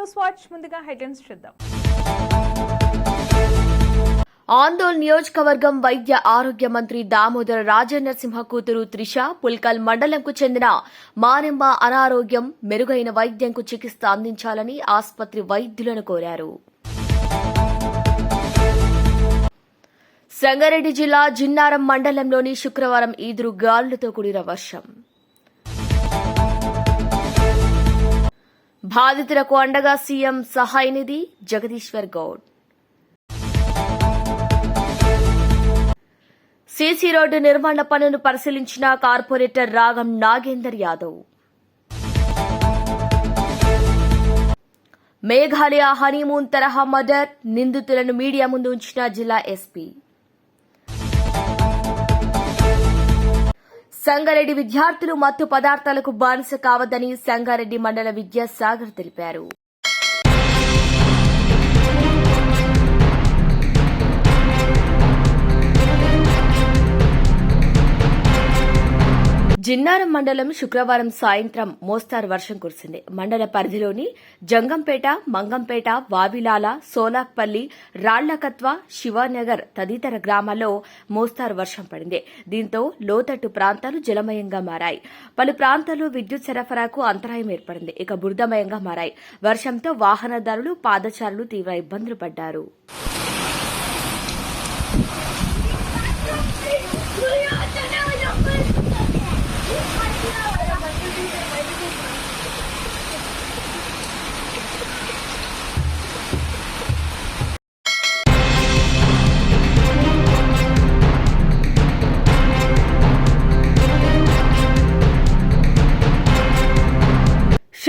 News watch ముందుగా headlines చూద్దాం. ఆందోళ్ నియోజకవర్గం వైద్య ఆరోగ్య మంత్రి దామోదర రాజనరసింహ కూతురు త్రిష పుల్కల్ మండలంకు చెందిన మారెంబ అనారోగ్యం మెరుగైన వైద్యంకు చికిత్స అందించాలని ఆసుపత్రి వైద్యులను కోరారు. సంగారెడ్డి జిల్లా జిన్నారం మండలంలోని శుక్రవారం ఈదురు గాలులతో కూడిన వర్షం. బాధితులకు అండగా సీఎం సహాయ నిధి జగదీశ్వర్ గౌడ్. సీసీ రోడ్డు నిర్మాణ పనులను పరిశీలించిన కార్పొరేటర్ రాగం నాగేందర్ యాదవ్. మేఘాలయ హనీమూన్ తరహా మర్డర్ నిందితులను మీడియా ముందు ఉంచిన జిల్లా ఎస్పీ. సంగారెడ్డి విద్యార్థులు మత్తు పదార్థాలకు బానిస కావద్దని సంగారెడ్డి మండల విద్యాసాగర్ తెలిపారు. జిన్నారం మండలం శుక్రవారం సాయంత్రం మోస్తారు వర్షం కురిసింది. మండల పరిధిలోని జంగంపేట మంగంపేట వావిలాల సోలాక్పల్లి రాళ్ళకత్వ శివానగర్ తదితర గ్రామాల్లో మోస్తారు వర్షం పడింది. దీంతో లోతట్టు ప్రాంతాలు జలమయంగా మారాయి. పలు ప్రాంతాల్లో విద్యుత్ సరఫరాకు అంతరాయం ఏర్పడింది. ఇక బురదమయంగా మారాయి. వర్షంతో వాహనదారులు పాదచారులు తీవ్ర ఇబ్బందులు పడ్డారు.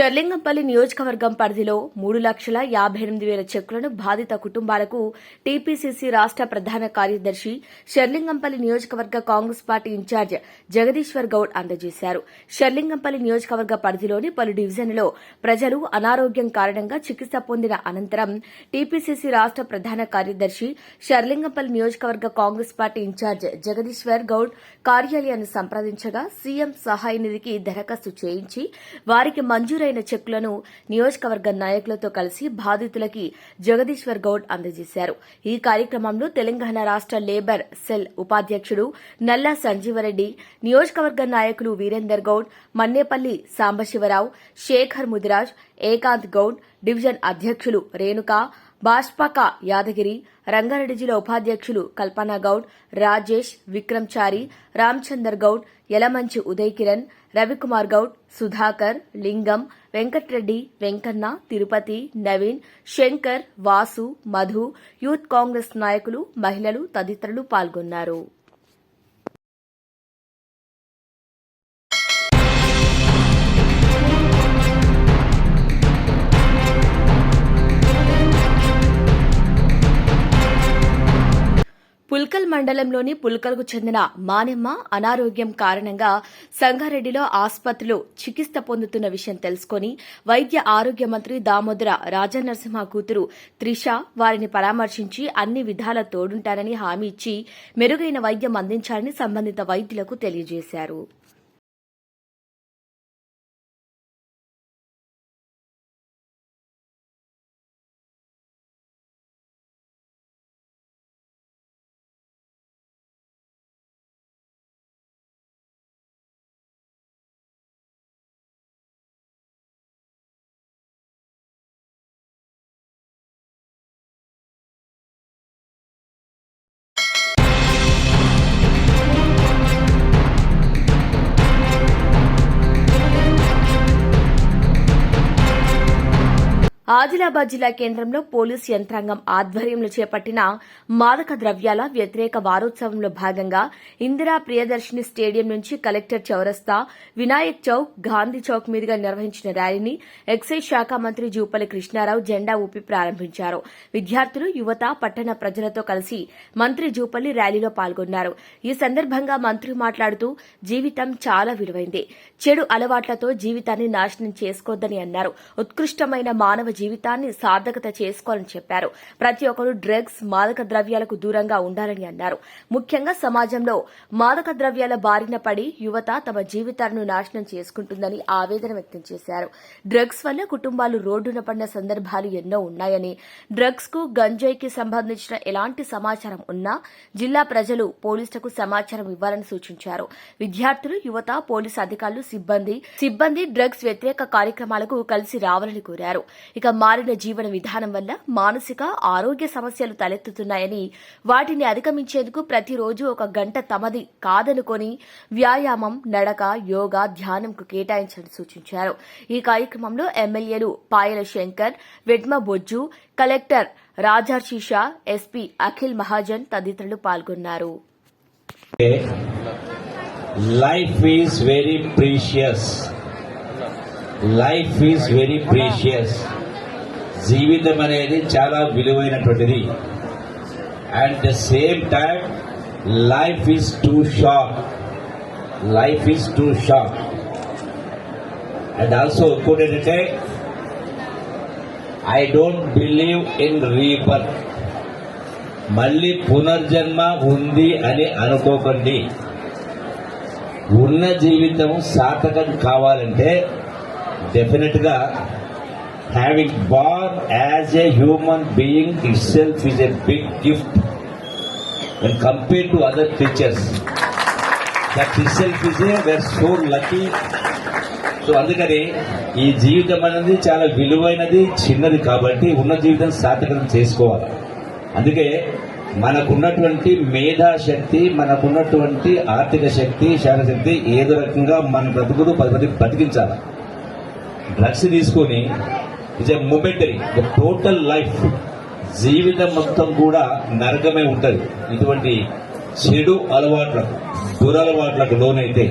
షర్లింగంపల్లి నియోజకవర్గం పరిధిలో మూడు లక్షల యాభై ఎనిమిది వేల చెక్కులను బాధిత కుటుంబాలకు టీపీసీసీ రాష్ట ప్రధాన కార్యదర్శి షర్లింగంపల్లి నియోజకవర్గ కాంగ్రెస్ పార్టీ ఇన్ఛార్జ్ జగదీశ్వర్ గౌడ్ అందజేశారు. షర్లింగంపల్లి నియోజకవర్గ పరిధిలోని పలు డివిజన్లలో ప్రజలు అనారోగ్యం కారణంగా చికిత్స పొందిన అనంతరం టీపీసీసీ రాష్ట ప్రధాన కార్యదర్శి షర్లింగంపల్లి నియోజకవర్గ Congress party in charge Jagadishwar Goud కార్యాలయాన్ని సంప్రదించగా సీఎం సహాయ నిధికి దరఖాస్తు చేయించి వారికి మంజూరైన చెక్కులను నియోజకవర్గ నాయకులతో కలిసి బాధితులకి జగదీశ్వర్ గౌడ్ అందజేశారు. ఈ కార్యక్రమంలో తెలంగాణ రాష్ట లేబర్ సెల్ ఉపాధ్యక్షుడు నల్లా సంజీవరెడ్డి నియోజకవర్గ నాయకులు వీరేందర్ గౌడ్ మన్నేపల్లి సాంబశివరావు శేఖర్ ముదిరాజ్ ఏకాంత్ గౌడ్ డివిజన్ అధ్యక్షులు రేణుక బాష్పాక యాదగిరి రంగారెడ్డి జిల్లా ఉపాధ్యక్షులు కల్పనా గౌడ్ రాజేష్ విక్రమ్చారి రామచందర్ గౌడ్ యలమంచి ఉదయ్ కిరణ్ రవికుమార్ గౌడ్ సుధాకర్ లింగం వెంకట్రెడ్డి వెంకన్న తిరుపతి నవీన్ శంకర్ వాసు మధు యూత్ కాంగ్రెస్ నాయకులు మహిళలు తదితరులు పాల్గొన్నారు. పుల్కల్ మండలంలోని పుల్కల్కు చెందిన మానెమ్మ అనారోగ్యం కారణంగా సంగారెడ్డిలో ఆసుపత్రిలో చికిత్స పొందుతున్న విషయం తెలుసుకుని వైద్య ఆరోగ్య మంత్రి దామోదర రాజనరసింహ కూతురు త్రిష వారిని పరామర్శించి అన్ని విధాల తోడుంటారని హామీ ఇచ్చి మెరుగైన వైద్యం అందించాలని సంబంధిత వైద్యులకు తెలియజేశారు. ఆదిలాబాద్ జిల్లా కేంద్రంలో పోలీసు యంత్రాంగం ఆధ్వర్యంలో చేపట్టిన మాదక ద్రవ్యాల వ్యతిరేక వారోత్సవంలో భాగంగా ఇందిరా ప్రియదర్శిని స్టేడియం నుంచి కలెక్టర్ చౌరస్తా వినాయక్ చౌక్ గాంధీ చౌక్ మీదుగా నిర్వహించిన ర్యాలీని ఎక్సైజ్ శాఖ మంత్రి జూపల్లి కృష్ణారావు జెండా ఊపి ప్రారంభించారు. విద్యార్థులు యువత పట్టణ ప్రజలతో కలిసి మంత్రి జూపల్లి ర్యాలీలో పాల్గొన్నారు. ఈ సందర్భంగా మంత్రి మాట్లాడుతూ జీవితం చాలా విలువైంది. చెడు అలవాట్లతో జీవితాన్ని నాశనం చేసుకోవద్దని అన్నారు. ఉత్కృష్టమైన మానవ జీవితాన్ని సార్థకత చేసుకోవాలని చెప్పారు. ప్రతి ఒక్కరూ డ్రగ్స్ మాదక ద్రవ్యాలకు దూరంగా ఉండాలని అన్నారు. ముఖ్యంగా సమాజంలో మాదక ద్రవ్యాల బారిన పడి యువత తమ జీవితాలను నాశనం చేసుకుంటుందని ఆవేదన వ్యక్తం చేశారు. డ్రగ్స్ వల్ల కుటుంబాలు రోడ్డున పడిన సందర్భాలు ఎన్నో ఉన్నాయని డ్రగ్స్కు గంజాయికి సంబంధించిన ఎలాంటి సమాచారం ఉన్నా జిల్లా ప్రజలు పోలీసులకు సమాచారం ఇవ్వాలని సూచించారు. విద్యార్థులు యువత పోలీసు అధికారులు సిబ్బంది సిబ్బంది డ్రగ్స్ వ్యతిరేక కార్యక్రమాలకు కలిసి రావాలని కోరారు. ఇక మారిన జీవన విధానం వల్ల మానసిక ఆరోగ్య సమస్యలు తలెత్తుతున్నాయని వాటిని అధిగమించేందుకు ప్రతిరోజు ఒక గంట తమది కాదనుకొని వ్యాయామం నడక యోగా ధ్యానంకు కేటాయించాలని సూచించారు. ఈ కార్యక్రమంలో ఎమ్మెల్యేలు పాయల శంకర్ వెడ్మ బొజ్జు కలెక్టర్ రాజార్షిషా ఎస్పీ అఖిల్ మహాజన్ తదితరులు పాల్గొన్నారు. Life is very life is very precious జీవితం అనేది చాలా విలువైనటువంటిది. And the same time life is too short life is too short and also ఇంకోటి ఏంటంటే I don't believe in rebirth మళ్ళీ పునర్జన్మ ఉంది అని అనుకోకండి. ఉన్న జీవితం సార్థకం కావాలంటే డెఫినెట్గా గా having born as a human being itself is a big gift when compared to other creatures. That itself is a we're so lucky so అందుకని ఈ జీవితం అనేది చాలా విలువైనది చిన్నది కాబట్టి ఉన్న జీవితం సార్థకం చేసుకోవాలి. అందుకే మనకున్నటువంటి మేధాశక్తి మనకున్నటువంటి ఆర్థిక శక్తి శక్తి ఏదో రకంగా మన బ్రతుకులు పది మంది బతికించాలి. డ్రగ్స్ తీసుకొని it's a momentary the total life జీవితం మొత్తం కూడా నరకమే ఉంటుంది. ఇటువంటి చెడు అలవాట్లకు దురలవాట్లకు లోనైతే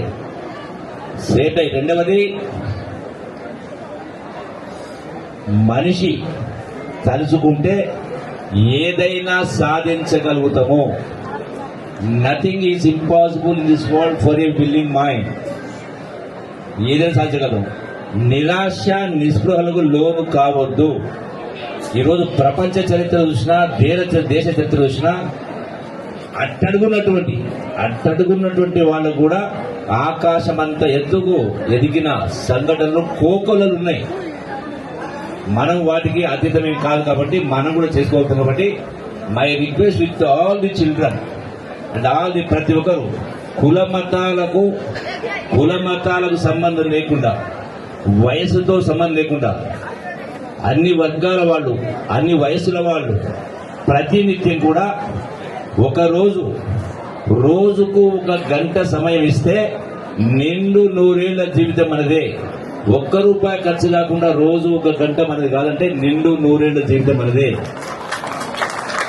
సేట్ రెండవది మనిషి తలుచుకుంటే ఏదైనా సాధించగలుగుతాము. Nothing is impossible in this world for a willing mind ఏదైనా సాధించగలం నిరాశ నిస్పృహలకు లోను కావద్దు. ఈరోజు ప్రపంచ చరిత్ర చూసినా దేశ దేశ చరిత్ర చూసినా అట్టడుగున్నటువంటి అట్టడుగున్నటువంటి వాళ్ళు కూడా ఆకాశం అంత ఎత్తుకు ఎదిగిన సంఘటనలు కోకొలలు ఉన్నాయి మనం వాటికి అతీతమేం కాదు కాబట్టి మనం కూడా చేసుకోవచ్చు కాబట్టి my request with all the children and all the ప్రతి ఒక్కరు కుల మతాలకు కుల మతాలకు సంబంధం లేకుండా వయసుతో సంబంధం లేకుండా అన్ని వర్గాల వాళ్ళు అన్ని వయసుల వాళ్ళు ప్రతినిత్యం కూడా ఒకరోజు రోజుకు ఒక గంట సమయం ఇస్తే నిండు నూరేళ్ళ జీవితం మనదే ఒక్క రూపాయి ఖర్చు కాకుండా రోజు ఒక గంట మనది కాదంటే నిండు నూరేళ్ళ జీవితం మనదే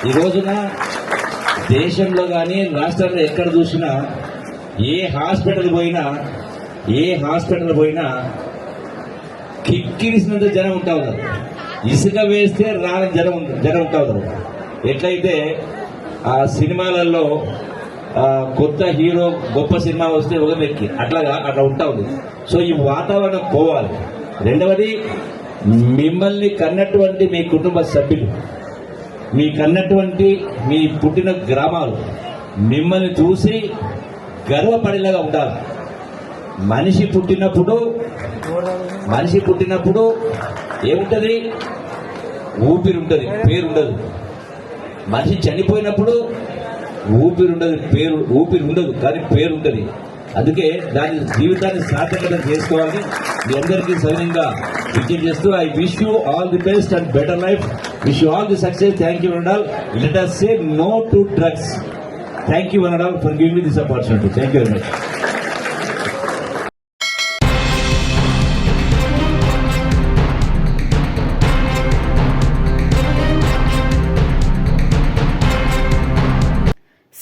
ఈ రోజున దేశంలో కానీ రాష్ట్రంలో ఎక్కడ చూసినా ఏ హాస్పిటల్ పోయినా ఏ హాస్పిటల్ పోయినా కిక్కిరిసినంత జనం ఉంటా ఉన్నారు. ఇసుక వేస్తే రాని జనం జనం ఉంటా ఉన్నారు. ఎట్లయితే ఆ సినిమాలలో కొత్త హీరో గొప్ప సినిమా వస్తే ఒక వ్యక్తి. అట్లాగా అట్లా ఉంటా ఉంది. సో ఈ వాతావరణం పోవాలి. రెండవది మిమ్మల్ని కన్నటువంటి మీ కుటుంబ సభ్యులు మీ కన్నటువంటి మీ పుట్టిన గ్రామాలు మిమ్మల్ని చూసి గర్వపడేలాగా ఉండాలి. మనిషి పుట్టినప్పుడు మనిషి పుట్టినప్పుడు ఏముంటది? ఊపిరి ఉంటుంది పేరు ఉండదు మనిషి చనిపోయినప్పుడు ఊపిరి ఉండదు పేరు ఊపిరి ఉండదు కానీ పేరు ఉంటుంది అందుకే దాని జీవితాన్ని సార్థకత చేసుకోవాలని మీ అందరికీ సవినంగా విజ్ఞప్తి చేస్తూ I wish you all the best and better life wish you all the success thank you and all let us say no to drugs thank you and for giving this opportunity thank you very much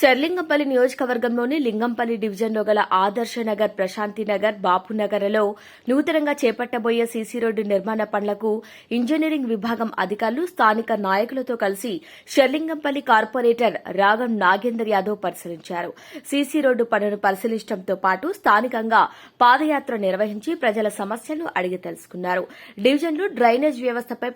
Serilingampally నియోజకవర్గంలోని లింగంపల్లి డివిజన్లో గల ఆదర్శ నగర్ ప్రశాంతి నగర్ బాపు నూతనంగా చేపట్టబోయే CC road నిర్మాణ పనులకు engineering విభాగం అధికారులు స్థానిక నాయకులతో కలిసి షర్లింగంపల్లి కార్పొరేటర్ రాగం నాగేందర్ యాదవ్ పరిశీలించారు. సీసీ రోడ్డు పనులను పరిశీలించడంతో పాటు స్థానికంగా పాదయాత్ర నిర్వహించి ప్రజల సమస్యలను అడిగి తెలుసుకున్నారు. డివిజన్లో డ్రైనేజ్ వ్యవస్థపై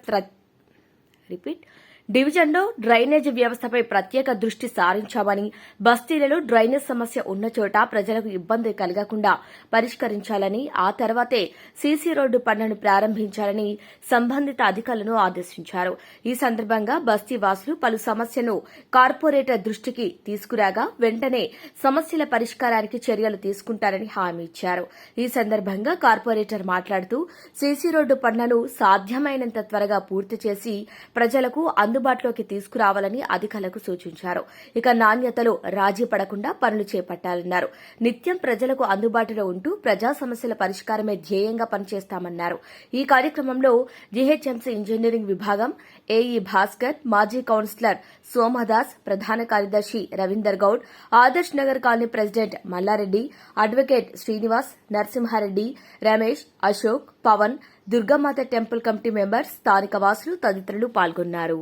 రిపీట్. డివిజన్లో డ్రైనేజ్ వ్యవస్థపై ప్రత్యేక దృష్టి సారించామని బస్తీలలో డ్రైనేజ్ సమస్య ఉన్న చోట ప్రజలకు ఇబ్బంది కలగకుండా పరిష్కరించాలని ఆ తర్వాతే సీసీ రోడ్డు పనులను ప్రారంభించాలని సంబంధిత అధికారులను ఆదేశించారు. ఈ సందర్భంగా బస్తీ వాసులు పలు సమస్యను కార్పొరేటర్ దృష్టికి తీసుకురాగా వెంటనే సమస్యల పరిష్కారానికి చర్యలు తీసుకుంటారని హామీ ఇచ్చారు. ఈ సందర్భంగా కార్పొరేటర్ మాట్లాడుతూ సీసీ రోడ్డు పనులను సాధ్యమైనంత త్వరగా పూర్తి చేసి ప్రజలకు అందుబాటులోకి తీసుకురావాలని అధికారులకు సూచించారు. ఇక నాణ్యతలో రాజీ పడకుండా పనులు చేపట్టాలన్నారు. నిత్యం ప్రజలకు అందుబాటులో ఉంటూ ప్రజా సమస్యల పరిష్కారమే ధ్యేయంగా పనిచేస్తామన్నారు. ఈ కార్యక్రమంలో జీహెచ్ఎంసీ ఇంజనీరింగ్ విభాగం ఏఈ భాస్కర్ మాజీ కౌన్సిలర్ సోమదాస్ ప్రధాన కార్యదర్శి Ravinder Goud Adarsh Nagar colony president Mallareddy advocate Srinivas Narasimhareddy Ramesh Ashok Pavan Durgamata temple committee members స్థానిక వాసులు తదితరులు పాల్గొన్నారు.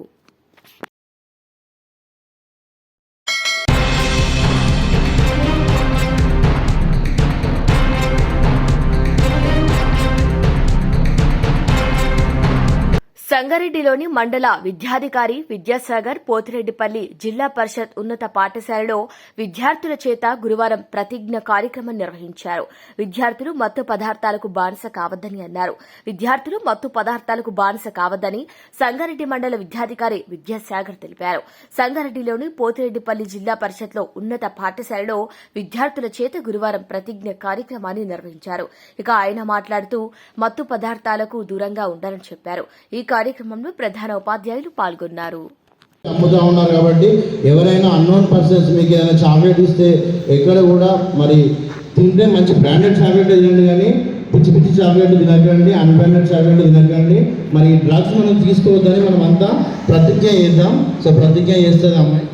సంగారెడ్డిలోని మండల విద్యాధికారి విద్యాసాగర్ పోతిరెడ్డిపల్లి జిల్లా పరిషత్ ఉన్నత పాఠశాలలో విద్యార్థుల చేత గురువారం ప్రతిజ్ఞ కార్యక్రమం నిర్వహించారు. విద్యార్థులు మత్తు పదార్థాలకు బానిస కావద్దని అన్నారు. విద్యార్థులు మత్తు పదార్థాలకు బానిస కావద్దని సంగారెడ్డి మండల విద్యాధికారి విద్యాసాగర్ తెలిపారు. సంగారెడ్డిలోని పోతిరెడ్డిపల్లి జిల్లా పరిషత్లో ఉన్నత పాఠశాలలో విద్యార్థుల చేత గురువారం ప్రతిజ్ఞ కార్యక్రమాన్ని నిర్వహించారు. ఇక ఆయన మాట్లాడుతూ మత్తు పదార్థాలకు దూరంగా ఉండాలని చెప్పారు. ఈ కార్యక్రమంలో ప్రధాన ఉపాధ్యాయులు పాల్గొన్నారు. అమ్ముతా ఉన్నారు కాబట్టి ఎవరైనా అన్నోన్ పర్సన్స్ మీకు ఏదైనా చాక్లెట్ ఇస్తే ఎక్కడ కూడా మరి తింటే మంచి బ్రాండెడ్ చాక్లెట్ తినండి కానీ పిచ్చి పిచ్చి చాక్లెట్లు తినకండి అన్బ్రాండెడ్ చాక్లెట్లు తినకండి. మరి డ్రగ్స్ మనం తీసుకోవద్దని మనం అంతా ప్రతిజ్ఞ చేద్దాం. సో ప్రతిజ్ఞ చేస్తుంది అమ్మాయి.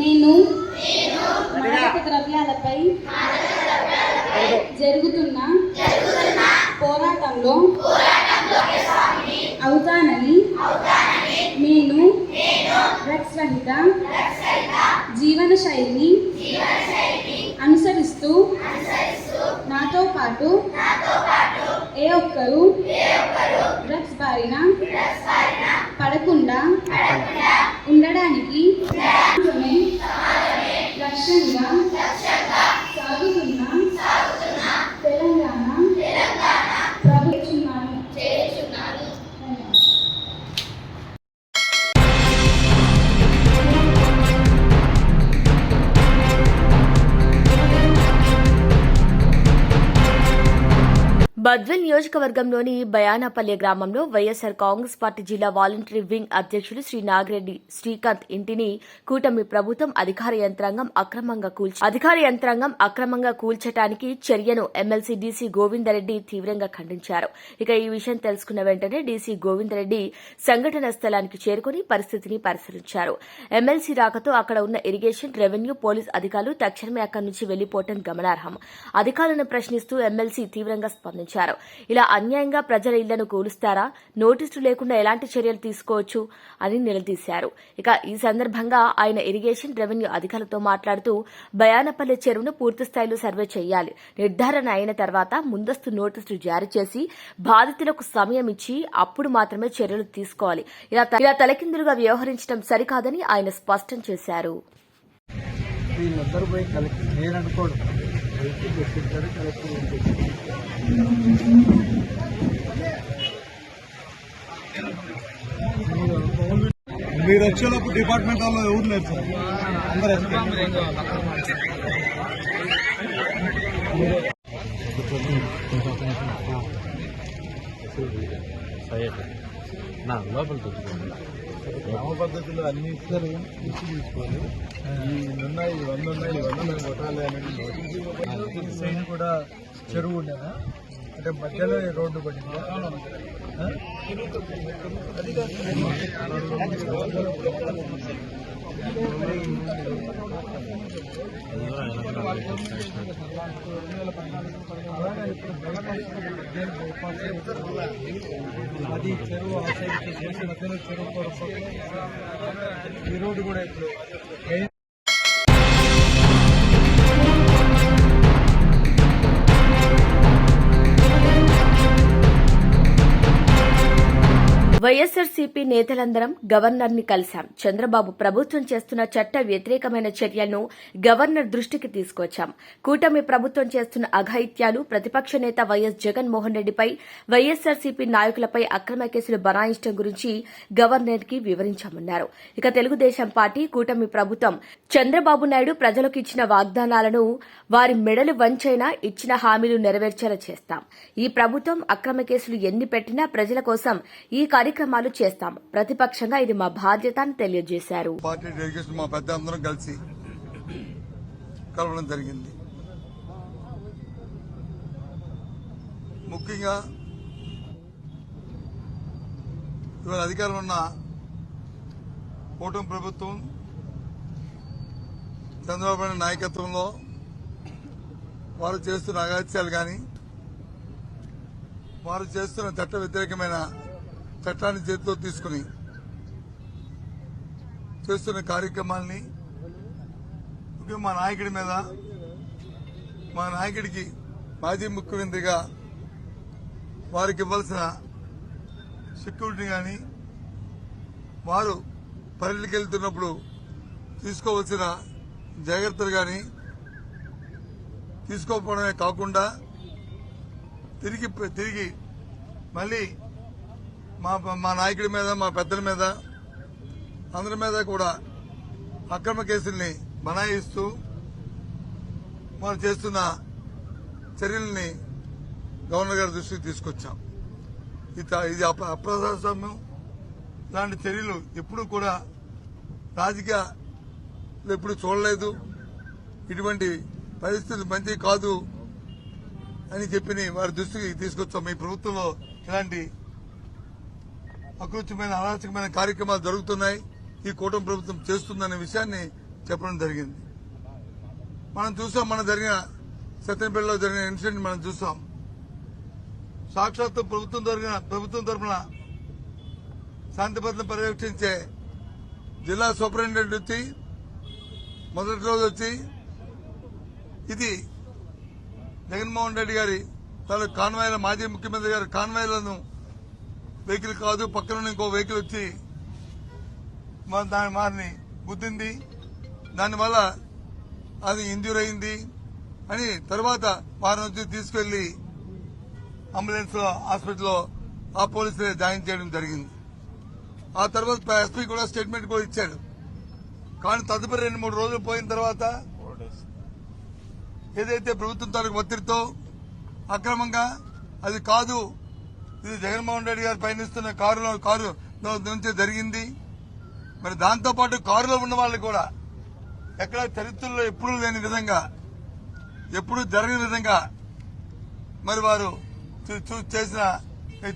నేను ద్రవ్యాలపై జరుగుతున్న పోరాటంలో అవుతానని నేను డ్రగ్స్ రహిత జీవన శైలిని అనుసరిస్తూ నాతో పాటు ఏ ఒక్కరూ డ్రగ్స్ బారిన పడకుండా ఉండడానికి లక్ష్యంగా సాగుతుంది. బద్వెల్ నియోజకవర్గంలోని బయానాపల్లి గ్రామంలో వైఎస్సార్ కాంగ్రెస్ పార్టీ జిల్లా వాలంటరీ వింగ్ అధ్యక్షుడు శ్రీ నాగిరెడ్డి శ్రీకాంత్ ఇంటిని కూటమి ప్రభుత్వం అధికార యంత్రాంగం అక్రమంగా కూల్చి అధికార యంత్రాంగం అక్రమంగా కూల్చటానికి చర్యను ఎమ్మెల్సీ డీసీ గోవిందరెడ్డి తీవ్రంగా ఖండించారు. ఇక ఈ విషయం తెలుసుకున్న వెంటనే డీసీ గోవిందరెడ్డి సంఘటన స్థలానికి చేరుకుని పరిస్థితిని పరిశీలించారు. ఎమ్మెల్సీ రాకతో అక్కడ ఉన్న ఇరిగేషన్ రెవెన్యూ పోలీస్ అధికారులు తక్షణమే అక్కడి నుంచి వెళ్ళిపోవటం గమనార్హం. అధికారులను ప్రశ్నిస్తూ ఎమ్మెల్సీ తీవ్రంగా స్పందించారు. ఇలా అన్యాయంగా ప్రజల ఇళ్ళను కూలుస్తారా? నోటీసులు లేకుండా ఎలాంటి చర్యలు తీసుకోవచ్చు? అని నిలదీశారు. ఇక ఈ సందర్భంగా ఆయన ఇరిగేషన్ రెవెన్యూ అధికారులతో మాట్లాడుతూ బయానపల్లి చెరువును పూర్తి స్థాయిలో సర్వే చేయాలి. నిర్ధారణ అయిన తర్వాత ముందస్తు నోటీసులు జారీ చేసి బాధితులకు సమయం ఇచ్చి అప్పుడు మాత్రమే చర్యలు తీసుకోవాలి. ఇలా ఇలా తలకిందులుగా వ్యవహరించడం సరికాదని ఆయన స్పష్టం చేశారు. వీళ్ళందరూ పోయి కలెక్టర్ నేననుకోడు కలెక్టర్ చెప్పింటారు కలెక్టర్ మీరు వచ్చేలోపు డిపార్ట్మెంట్ వాళ్ళు ఎవరు లేరు సార్? అందరు గ్రామ పద్ధతిలో అన్ని ఇస్తారు ఇచ్చి తీసుకోవాలి ఈ ఉన్నాయి ఇవన్నీ ఉన్నాయి మేము కొట్టాలి అనేది. కూడా చెరువు ఉండేనా? అంటే మధ్యలో రోడ్డు పడింది. అది చెరువు ఆ సైడ్కి చేసి మధ్యలో చెరువు కొరకు. ఈ రోడ్డు కూడా ఇప్పుడు వైఎస్ఆర్సీపీ నేతలందరం గవర్నర్ని కలిశాం. చంద్రబాబు ప్రభుత్వం చేస్తున్న చట్ట వ్యతిరేకమైన చర్యలను గవర్నర్ దృష్టికి తీసుకొచ్చాం. కూటమి ప్రభుత్వం చేస్తున్న అఘాయిత్యాలు ప్రతిపక్ష నేత వైఎస్ జగన్మోహన్ రెడ్డిపై వైఎస్ఆర్సీపీ నాయకులపై అక్రమ కేసులు బనాయించడం గురించి గవర్నర్కి వివరించామన్నారు. ఇక తెలుగుదేశం పార్టీ కూటమి ప్రభుత్వం చంద్రబాబు నాయుడు ప్రజలకు ఇచ్చిన వాగ్దానాలను వారి మెడలు వంచైనా ఇచ్చిన హామీలు నెరవేర్చేలా చేస్తాం. ఈ ప్రభుత్వం అక్రమ కేసులు ఎన్ని పెట్టినా ప్రజల కోసం ఈ కార్యక్రమాలు చేస్తాం. ప్రతిపక్షంగా ఇది మా బాధ్యత అని తెలియజేశారు. పార్టీ డెలిగేషన్ మా పెద్ద అందరం కలిసి కలవడం జరిగింది. ముఖ్యంగా ఇవాళ అధికారంలో ఉన్న కూటమి ప్రభుత్వం చంద్రబాబు నాయుడు నాయకత్వంలో వారు చేస్తున్న అగాత్యాలు కానీ వారు చేస్తున్న చట్ట వ్యతిరేకమైన చట్టాన్ని చేతిలో తీసుకుని చేస్తున్న కార్యక్రమాల్ని ముఖ్యంగా మా నాయకుడి మీద మా నాయకుడికి మాజీ ముఖ్యమంత్రిగా వారికి ఇవ్వాల్సిన సెక్యూరిటీ కానీ వారు పర్యటనకి వెళ్తున్నప్పుడు తీసుకోవాల్సిన జాగ్రత్తలు కానీ తీసుకోకపోవడమే కాకుండా తిరిగి తిరిగి మళ్ళీ మా మా నాయకుడి మీద మా పెద్దల మీద అందరి మీద కూడా అక్రమ కేసుల్ని బనాయిస్తూ వారు చేస్తున్న చర్యల్ని గవర్నర్ గారి దృష్టికి తీసుకొచ్చాం. ఇది ఇది అప్రజాస్వామ్యం. లాంటి చర్యలు ఎప్పుడూ కూడా రాజకీయ ఎప్పుడు చూడలేదు. ఇటువంటి పరిస్థితులు మంచి కాదు అని చెప్పి వారి దృష్టికి తీసుకొచ్చాం. మీ ప్రభుత్వంలో ఇలాంటి అకృత్యమైన అరాచకమైన కార్యక్రమాలు జరుగుతున్నాయి. ఈ కూటమి ప్రభుత్వం చేస్తుందనే విషయాన్ని చెప్పడం జరిగింది. మనం చూసాం మన జరిగిన సత్యనపల్లిలో జరిగిన ఇన్సిడెంట్ మనం చూసాం. సాక్షాత్తు ప్రభుత్వం జరిగిన ప్రభుత్వం తరఫున శాంతి భద్రత పర్యవేక్షించే జిల్లా సూపరింటెండెంట్ వచ్చి మొదటి రోజు వచ్చి ఇది జగన్మోహన్ రెడ్డి గారి తాలూకు కాన్వాయ్ల మాజీ ముఖ్యమంత్రి గారి కాన్వాయ్లను వెహికల్ కాదు పక్కన ఇంకో వెహికల్ వచ్చి దాని మారిని గుద్దింది. దానివల్ల అది ఇంజ్యూర్ అయింది అని తర్వాత వారిని నుంచి తీసుకెళ్ళి అంబులెన్స్లో హాస్పిటల్లో ఆ పోలీసులే జాయిన్ చేయడం జరిగింది. ఆ తర్వాత ఎస్పీ కూడా స్టేట్మెంట్ కూడా ఇచ్చాడు కానీ తదుపరి రెండు మూడు రోజులు పోయిన తర్వాత ఏదైతే ప్రభుత్వం తాలూకు ఒత్తిడితో అక్రమంగా అది కాదు ఇది జగన్మోహన్ రెడ్డి గారు పయనిస్తున్న కారులో కారు నుంచి జరిగింది. మరి దాంతో పాటు కారులో ఉన్న వాళ్ళు కూడా ఎక్కడ చరిత్రలో ఎప్పుడూ లేని విధంగా ఎప్పుడూ జరగని విధంగా మరి వారు చూ- చూ- చేసిన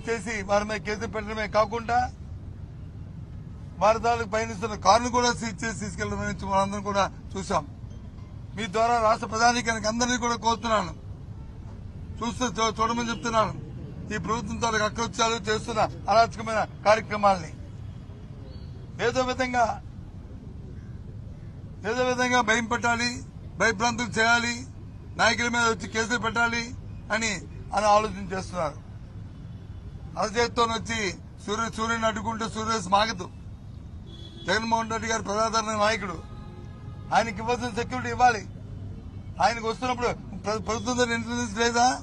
చేసి వారి మీద కేసు పెట్టడమే కాకుండా వారి తాలూకు పయనిస్తున్న కారును కూడా సీజ్ చేసి తీసుకెళ్ళడం అందరం మనందరం కూడా చూసాం మీ ద్వారా రాష్ట్ర ప్రధానికి అందరినీ కూడా కోరుతున్నాను. చూస్తూ చూ- చూడమని చెప్తున్నాను. ఈ ప్రభుత్వం తాలూకు అకృత్యాలు చేస్తున్న అరాచకమైన కార్యక్రమాల్ని. ఏదో విధంగా ఏదో విధంగా భయం పెట్టాలి భయభ్రాంతులు చేయాలి నాయకుల మీద వచ్చి కేసులు పెట్టాలి అని అని ఆలోచన చేస్తున్నారు. అరచేతితో వచ్చి సూర్య సూర్యుని అడ్డుకుంటే సూర్యస్ మాగదు. జగన్మోహన్ రెడ్డి గారు ప్రజాదరణ నాయకుడు. ఆయనకి ఇవ్వాల్సిన సెక్యూరిటీ ఇవ్వాలి. ఆయనకు వస్తున్నప్పుడు ప్ర- ప్రభుత్వం దగ్గర ఇంటెలిజెన్స్ లేదా?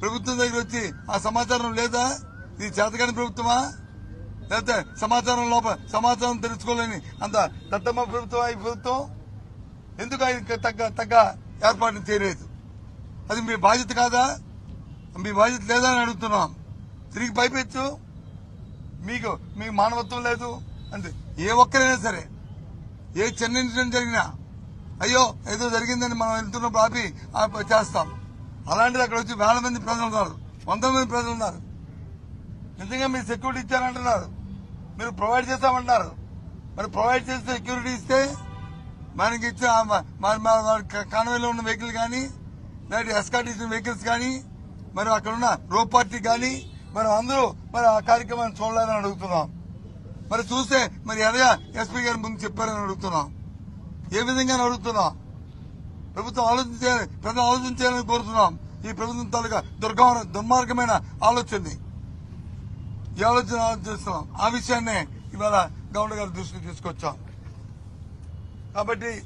ప్రభుత్వం దగ్గర వచ్చి ఆ సమాచారం లేదా? ఇది చేతకాని ప్రభుత్వమా? లేకపోతే సమాచారం లోపల సమాచారం తెలుసుకోలేని అంత దత్తమ్మ ప్రభుత్వం ఈ ప్రభుత్వం? ఎందుకు ఆయన తగ్గ తగ్గ ఏర్పాటును చేయలేదు? అది మీ బాధ్యత కాదా? మీ బాధ్యత లేదా అని అడుగుతున్నాం. తిరిగి పైపెచ్చు మీకు మీకు మానవత్వం లేదు? అంటే ఏ ఒక్కరైనా సరే ఏ చిన్న ఇన్సిడెంట్ జరిగినా అయ్యో ఏదో జరిగిందని మనం వెళ్తున్నప్పుడు ఆపి ఆపి చేస్తాం. అలాంటిది అక్కడ వచ్చి వేల మంది ప్రజలు ఉన్నారు వంద మంది ప్రజలు ఉన్నారు. నిజంగా మీరు సెక్యూరిటీ ఇచ్చారంటున్నారు. మీరు ప్రొవైడ్ చేస్తామంటున్నారు. మరి ప్రొవైడ్ చేస్తే సెక్యూరిటీ ఇస్తే మనకి ఇచ్చిన కాన్వేలో ఉన్న వెహికల్ కానీ లేదా ఎస్కాట్ ఇచ్చిన వెహికల్స్ కానీ మరి అక్కడ ఉన్న రో పార్టీ కానీ మరి అందరూ మరి ఆ కార్యక్రమాన్ని చూడాలని అడుగుతున్నాం. మరి చూస్తే మరి ఎలాగా ఎస్పీ గారి ముందు చెప్పారని అడుగుతున్నాం. ఏ విధంగా అడుగుతున్నాం. ప్రభుత్వం ఆలోచించాలి ప్రజలు ఆలోచించాలని కోరుతున్నాం. ఈ ప్రభుత్వం తాలూకా దుర్గ దుర్మార్గమైన ఆలోచనని. ఈ ఆలోచన ఆలోచిస్తున్నాం ఆ విషయాన్నే ఇవాళ గవర్నర్ గారి దృష్టికి తీసుకొచ్చాం. కాబట్టి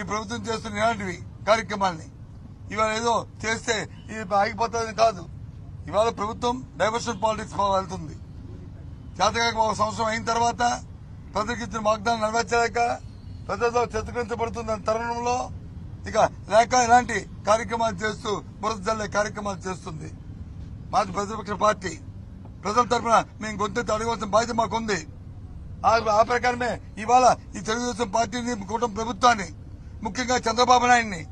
ఈ ప్రభుత్వం చేస్తున్న ఇలాంటివి కార్యక్రమాల్ని ఇవాళ ఏదో చేస్తే ఇది ఆగిపోతుందని కాదు. ఇవాళ ప్రభుత్వం డైవర్షన్ పాలిటిక్స్ వెళ్తుంది. చేతకాక ఒక సంవత్సరం అయిన తర్వాత ప్రజలకు ఇచ్చిన వాగ్దానం నెరవేర్చలేక ప్రజలతో చిత్రీకరించబడుతున్న తరుణంలో ఇక లేక ఇలాంటి కార్యక్రమాలు చేస్తూ బురద కార్యక్రమాలు చేస్తుంది. మాది ప్రతిపక్ష పార్టీ ప్రజల తరఫున మేము గొంతెత్తి అడగవలసిన బాధ్యత మాకుంది. ఆ ప్రకారమే ఇవాళ ఈ తెలుగుదేశం పార్టీని కూటమి ప్రభుత్వాన్ని ముఖ్యంగా చంద్రబాబు నాయుడిని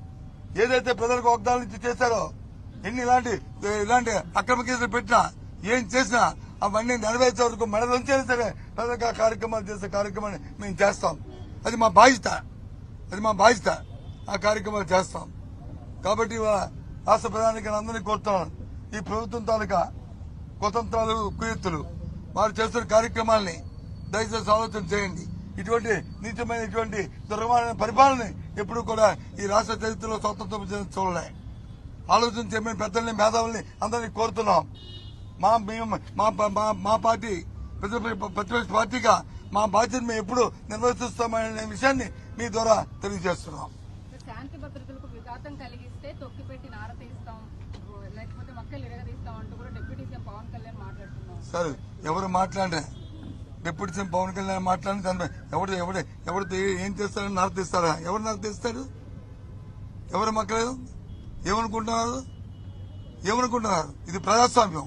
ఏదైతే ప్రజలకు వాగ్దానాలు చేశారో ఎన్ని ఇలాంటి ఇలాంటి అక్రమ కేసులు పెట్టినా ఏం చేసినా అవన్నీ నెరవేర్చే వరకు మెడలోంచైనా సరే ప్రజలకు ఆ కార్యక్రమాలు చేసే కార్యక్రమాన్ని మేము చేస్తాం. అది మా బాధ్యత. అది మా బాధ్యత. ఆ కార్యక్రమాలు చేస్తాం. కాబట్టి రాష్ట్ర ప్రధానికి అందరినీ కోరుతున్నాను. ఈ ప్రభుత్వం తాలూకా కుతంత్రాలు కుయత్తులు వారు చేస్తున్న కార్యక్రమాల్ని దయచేసి ఆలోచన చేయండి. ఇటువంటి నీచమైన ఇటువంటి దుర్గమైన పరిపాలన ఎప్పుడు కూడా ఈ రాష్ట్ర చరిత్రలో స్వతంత్రం చూడలే. ఆలోచన చేయమని పెద్దల్ని మేధావుల్ని అందరినీ కోరుతున్నాం. మా మేము మా మా- మా పార్టీ ప్రతిపక్ష ప్రతిపక్ష పార్టీగా మా బాధ్యత మేము ఎప్పుడు నిర్వర్తిస్తామనే విషయాన్ని మీ ద్వారా తెలియజేస్తున్నాం. శాంతి భద్రతలకు విఘాతం కలిగిస్తే తొక్కిపెట్టి నారతీస్తాం లేకపోతే మక్కలు ఇరగదీస్తాం అంటూ కూడా డిప్యూటీ సీఎం పవన్ కళ్యాణ్ మాట్లాడుతున్నారు. సరే ఎవరు మాట్లాడే డిప్యూటీ సీఎం పవన్ కళ్యాణ్ మాట్లాడిన దాని ఎవడు ఎవడు ఎవరితో ఏం చేస్తారని నడతీస్తారా ఎవరు నడతీస్తారు ఎవరు మక్కలేదు ఏమనుకుంటున్నారు? ఏమనుకుంటున్నారు? ఇది ప్రజాస్వామ్యం.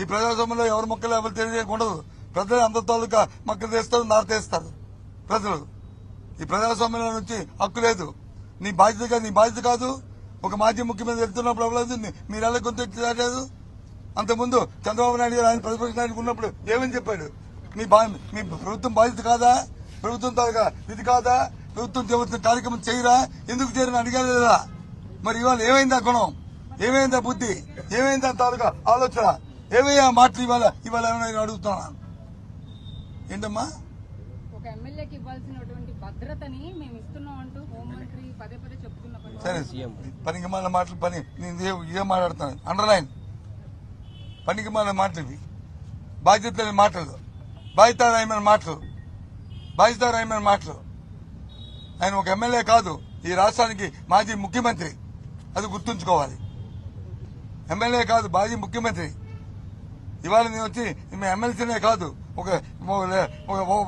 ఈ ప్రజాస్వామ్యంలో ఎవరు మొక్కలు ఎవరు తెలియకుండా ప్రజలు అందరి తాలూకా మొక్కలు తెస్తారు నారతీస్తారు ప్రజలు. ఈ ప్రజాస్వామ్యంలో నుంచి హక్కు లేదు. నీ బాధ్యత కాదు నీ బాధ్యత కాదు. ఒక మాజీ ముఖ్యమంత్రి వెళ్తున్నప్పుడు అవ్వలేదు మీరు ఎలా కొంత రాలేదు. అంతకుముందు చంద్రబాబు నాయుడు గారు ఆయన ప్రతిపక్ష నాయకుడు ఉన్నప్పుడు ఏమని చెప్పాడు? మీ మీ ప్రభుత్వం బాధ్యత కాదా? ప్రభుత్వం తాలూకా ఇది కాదా? ప్రభుత్వం చేయవలసిన కార్యక్రమం చేయరా? ఎందుకు చేయరని అడిగారు లేదా మరి ఇవాళ ఏమైందా గుణం? ఏమైందా బుద్ధి? ఏమైందా తాలూకా ఆలోచన? ఏమయ్యా మాటలు ఇవాళ ఇవాళ ఏమైనా అడుగుతున్నాను? ఏంటమ్మా? ఒక ఎమ్మెల్యేకి ఇవ్వాల్సినటువంటి భద్రతని మేము ఇస్తున్నాం అంటూ హోంమంత్రి పదే పదే చెప్తున్న పరిస్థితి. సరే పనికి మాల మాటలు పని. నేను ఇదే ఇదే మాట్లాడుతాను అండర్లైన్ పనికి మాల మాటలు ఇవి. బాధ్యత లేని మాటలు. బాధ్యతారాయమైన మాటలు. బాధ్యతారాయమైన మాటలు. ఆయన ఒక ఎమ్మెల్యే కాదు. ఈ రాష్ట్రానికి మాజీ ముఖ్యమంత్రి. అది గుర్తుంచుకోవాలి. ఎమ్మెల్యే కాదు మాజీ ముఖ్యమంత్రి. ఇవాళ నేను వచ్చి మీ ఎమ్మెల్సీనే కాదు. ఒక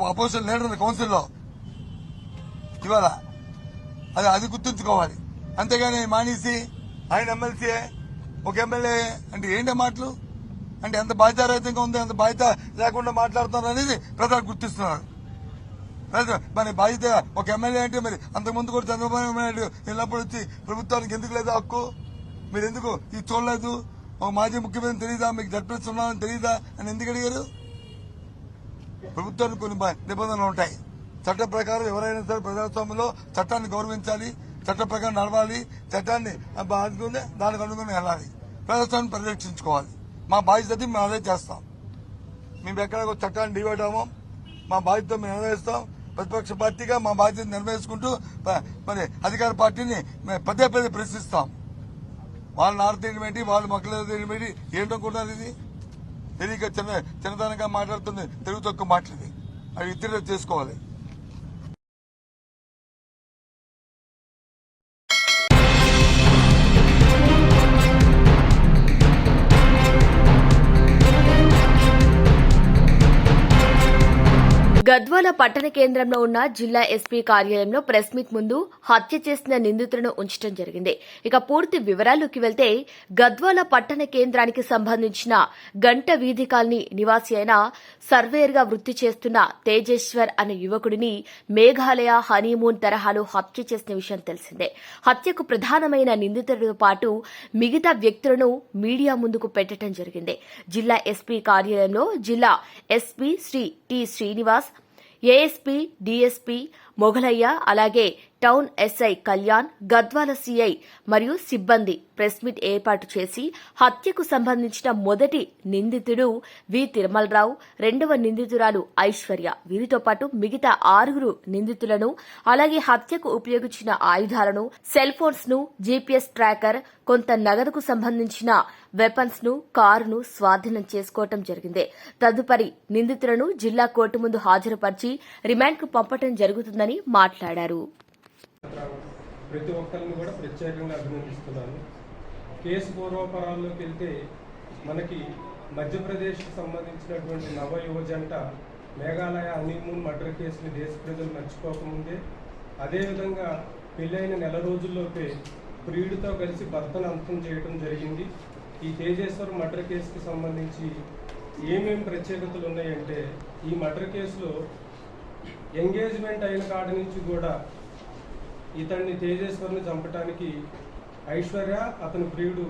అపోజిషన్ లీడర్ కౌన్సిల్లో ఇవాళ. అది అది గుర్తుంచుకోవాలి. అంతేగాని మానేసి ఆయన ఎమ్మెల్సీ ఒక ఎమ్మెల్యే అంటే ఏంటి మాటలు? అంటే ఎంత బాధ్యతారహితంగా ఉంది అంత బాధ్యత లేకుండా మాట్లాడుతున్నారు అనేది ప్రజలు గుర్తిస్తున్నారు. మరి బాధ్యత ఒక ఎమ్మెల్యే అంటే మరి అంతకుముందు కూడా చంద్రబాబు నాయుడు వెళ్ళినప్పుడు వచ్చి ప్రభుత్వానికి ఎందుకు లేదు హక్కు? మీరు ఎందుకు ఇది చూడలేదు? ఒక మాజీ ముఖ్యమంత్రి తెలియదా మీకు జడ్పీఎస్ ఉన్నారని తెలియదా అని ఎందుకు అడిగారు? ప్రభుత్వానికి కొన్ని నిబంధనలు ఉంటాయి. చట్ట ప్రకారం ఎవరైనా సరే ప్రజాస్వామ్యంలో చట్టాన్ని గౌరవించాలి. చట్ట ప్రకారం నడవాలి చట్టాన్ని బాధకుంది దానికి అనుకుని వెళ్ళాలి. ప్రజాస్వామ్యం పరిరక్షించుకోవాలి. మా బాధ్యత మేము అదే చేస్తాం. మేము ఎక్కడ చట్టాన్ని డివైడ్ అవ్వం మా బాధ్యత మేము నిర్వహిస్తాం ప్రతిపక్ష పార్టీగా మా బాధ్యత నిర్వహించుకుంటూ మరి అధికార పార్టీని మేము పదే పదే ప్రశ్నిస్తాం. వాళ్ళ నారతీయడం ఏంటి వాళ్ళ మొక్కలు తీయడం ఏంటి ఏంటనుకుంటున్నారు ఇది. తెలియక చిన్న చిన్నతనంగా మాట్లాడుతుంది తెలుగు తక్కువ మాట్లాడి అవి ఇద్దరు చేసుకోవాలి. గద్వాల పట్టణ కేంద్రంలో ఉన్న జిల్లా ఎస్పీ కార్యాలయంలో ప్రెస్ మీట్ ముందు హత్య చేసిన నిందితులను ఉంచడం జరిగింది. ఇక పూర్తి వివరాల్లోకి వెళ్తే గద్వాల పట్టణ కేంద్రానికి సంబంధించిన గంట వీధి కాలనీ నివాసి అయిన సర్వేయర్గా వృత్తి చేస్తున్న తేజేశ్వర్ అనే యువకుడిని మేఘాలయ హనీమూన్ తరహాలో హత్య చేసిన విషయం తెలిసిందే. హత్యకు ప్రధానమైన నిందితులతో పాటు మిగతా వ్యక్తులను మీడియా ముందుకు పెట్టడం జరిగింది. జిల్లా ఎస్పీ కార్యాలయంలో జిల్లా SP Shri T Srinivas ASP DSP Moghalaiah అలాగే town SI Kalyan Gadwal CI మరియు సిబ్బంది ప్రెస్ మీట్ ఏర్పాటు చేసి హత్యకు సంబంధించిన మొదటి నిందితుడు వి. తిరుమలరావు రెండవ నిందితురాలు ఐశ్వర్య. వీరితో పాటు మిగతా ఆరుగురు నిందితులను అలాగే హత్యకు ఉపయోగించిన ఆయుధాలను సెల్ ఫోన్స్ను జీపీఎస్ ట్రాకర్ కొంత నగదుకు సంబంధించిన వెపన్స్ను కారును స్వాధీనం చేసుకోవటం జరిగింది. తదుపరి నిందితులను జిల్లా కోర్టు ముందు హాజరుపరిచి రిమాండ్కు పంపటం జరుగుతుందని మాట్లాడారు. ప్రతి ఒక్కరిని కూడా ప్రత్యేకంగా అభినందిస్తున్నాను. కేసు పూర్వపరాల్లోకి వెళ్తే మనకి మధ్యప్రదేశ్కి సంబంధించినటువంటి నవ యువ జంట మేఘాలయ హనీమూన్ మర్డర్ కేసుని దేశ ప్రజలు మర్చిపోకముందే అదేవిధంగా పెళ్ళైన నెల రోజుల్లోపే ప్రియుడితో కలిసి భర్తను అంతం చేయడం జరిగింది. ఈ తేజేశ్వర్ మర్డర్ కేసుకి సంబంధించి ఏమేమి ప్రత్యేకతలు ఉన్నాయంటే ఈ మర్డర్ కేసులో ఎంగేజ్మెంట్ అయిన కాడ నుంచి కూడా ఇతన్ని తేజేశ్వర్ని చంపటానికి ఐశ్వర్య అతని ప్రియుడు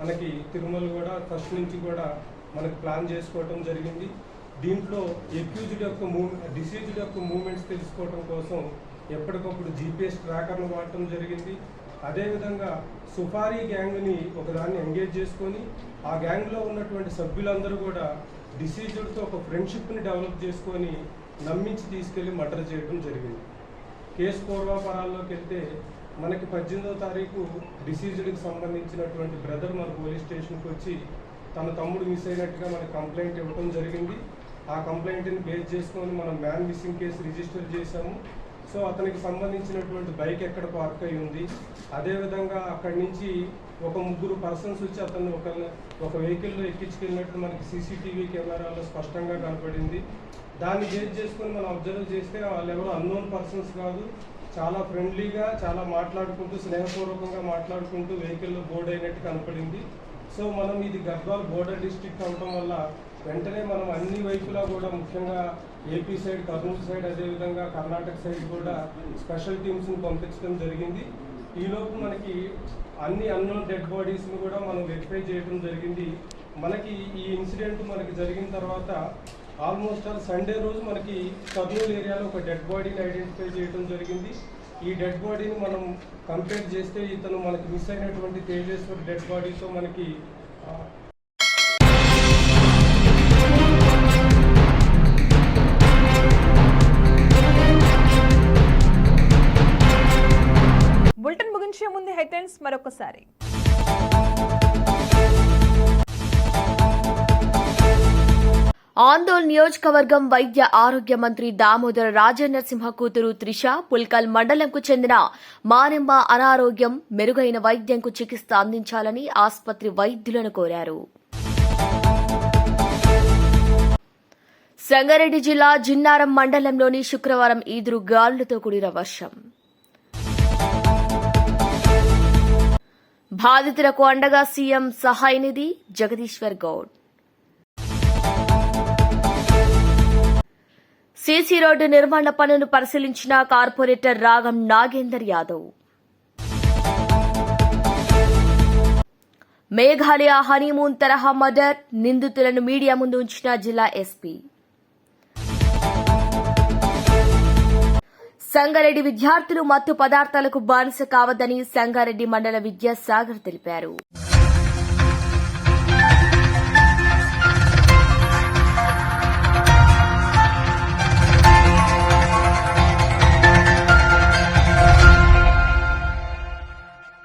మనకి తిరుమల కూడా ఫస్ట్ నుంచి కూడా మనకు ప్లాన్ చేసుకోవటం జరిగింది. దీంట్లో ఎక్యూజ్డ్ యొక్క మూవ్ డిసీజ్డ్ యొక్క మూమెంట్స్ తెలుసుకోవటం కోసం ఎప్పటికప్పుడు జీపీఎస్ ట్రాకర్ను వాడటం జరిగింది. అదేవిధంగా సుఫారీ గ్యాంగ్ని ఒకదాన్ని ఎంగేజ్ చేసుకొని ఆ గ్యాంగ్లో ఉన్నటువంటి సభ్యులందరూ కూడా డిసీజ్డ్తో ఒక ఫ్రెండ్షిప్ని డెవలప్ చేసుకొని నమ్మించి తీసుకెళ్ళి మర్డర్ చేయడం జరిగింది. కేసు పూర్వాపరాల్లోకి వెళ్తే మనకి పద్దెనిమిదో తారీఖు డిసీజ్డ్కి సంబంధించినటువంటి బ్రదర్ మన పోలీస్ స్టేషన్కి వచ్చి తన తమ్ముడు మిస్ అయినట్టుగా మనకి కంప్లైంట్ ఇవ్వడం జరిగింది. ఆ కంప్లైంట్ని బేస్ చేసుకొని మనం మ్యాన్ మిస్సింగ్ కేసు రిజిస్టర్ చేశాము. సో అతనికి సంబంధించినటువంటి బైక్ ఎక్కడ పార్క్ అయి ఉంది. అదేవిధంగా అక్కడి నుంచి ఒక ముగ్గురు పర్సన్స్ వచ్చి అతను ఒక ఒక వెహికల్లో ఎక్కించుకెళ్ళినట్టు మనకి సీసీటీవీ కెమెరాలో స్పష్టంగా కనపడింది. దాన్ని బేస్ చేసుకొని మనం అబ్జర్వ్ చేస్తే వాళ్ళు ఎవరు అన్నోన్ పర్సన్స్ కాదు చాలా ఫ్రెండ్లీగా చాలా మాట్లాడుకుంటూ స్నేహపూర్వకంగా మాట్లాడుకుంటూ వెహికల్లో బోర్డ్ అయినట్టు కనపడింది. సో మనం ఇది గద్వాల్ బోర్డర్ డిస్ట్రిక్ట్ అవటం వల్ల వెంటనే మనం అన్ని వైపులా కూడా ముఖ్యంగా ఏపీ సైడ్ కర్నూలు సైడ్ అదేవిధంగా కర్ణాటక సైడ్ కూడా స్పెషల్ టీమ్స్ని పంపించడం జరిగింది. ఈలోపు మనకి అన్ని అన్నోన్ డెడ్ బాడీస్ని కూడా మనం వెరిఫై చేయడం జరిగింది. మనకి ఈ ఇన్సిడెంట్ మనకి జరిగిన తర్వాత ఆల్మోస్ట్ ఆల్ సండే రోజు మనకి కర్నూలు ఏరియాలో ఒక డెడ్ బాడీని ఐడెంటిఫై చేయడం జరిగింది. ఈ డెడ్ బాడీని మనం కంపేర్ చేస్తే ఇతను మనకి మిస్ అయినటువంటి తేజేశ్వర్ డెడ్ బాడీతో మనకి ఆ, బులెటిన్ ముగించే ముందు హెడ్లైన్స్ మరొకసారి. ఆందోళ్ నియోజకవర్గం వైద్య ఆరోగ్య మంత్రి దామోదర రాజనరసింహ కూతురు త్రిష పుల్కల్ మండలంకు చెందిన మానెమ్మ అనారోగ్యం మెరుగైన వైద్యంకు చికిత్స అందించాలని ఆసుపత్రి వైద్యులను కోరారు. సంగారెడ్డి జిల్లా జిన్నారం మండలంలోని శుక్రవారం ఈదురు గాలులతో కూడిన వర్షం. బాధితులకు అండగా సీఎం సహాయనిధి జగదీశ్వర్ గౌడ్. సీసీ రోడ్డు నిర్మాణ పనులను పరిశీలించిన కార్పొరేటర్ రాగం నాగేందర్ యాదవ్. మేఘాలయ హనీమూన్ తరహా మర్డర్ నిందితులను మీడియా ముందు ఉంచిన జిల్లా ఎస్పీ. సంగారెడ్డి విద్యార్థులు మత్తు పదార్థాలకు బానిస కావద్దని సంగారెడ్డి మండల విద్యాసాగర్ తెలిపారు.